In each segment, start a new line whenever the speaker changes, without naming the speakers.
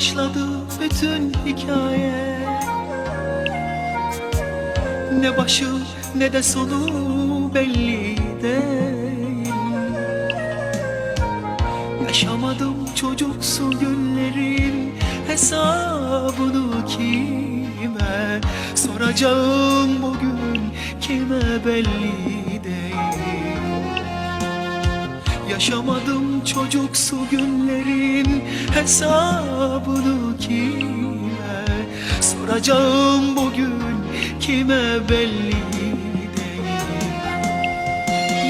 başladı bütün hikaye. Ne başı ne de sonu belli değil. Yaşamadım çocuksu günlerin hesabını kime Soracağım bugün kime belli değil. Yaşamadım çocuksu günlerin hesabını kime Soracağım bugün kime belli değil.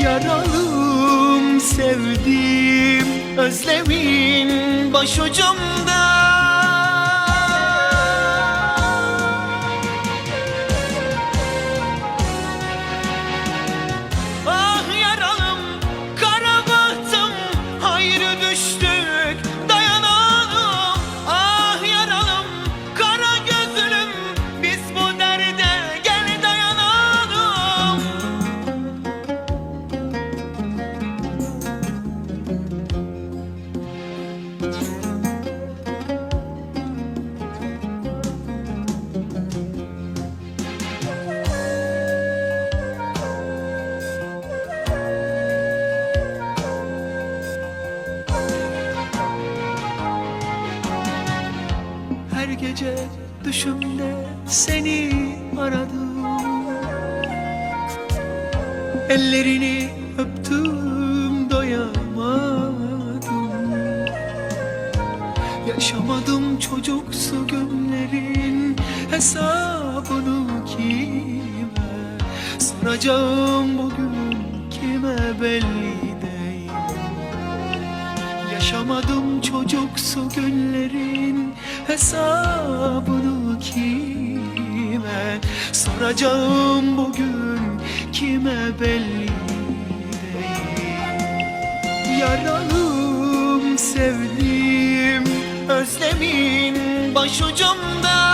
Yaralım sevdim özlemin başucumda gece düşümde seni aradım. Ellerini öptüm doyamadım. Yaşamadım çocuksu günlerin hesabını kime? Soracağım bugün kime belli değil. Yaşamadım çocuksu günlerin hesabını kime Soracağım bugün kime belli değil. Yaralım sevdim özlemin başucumda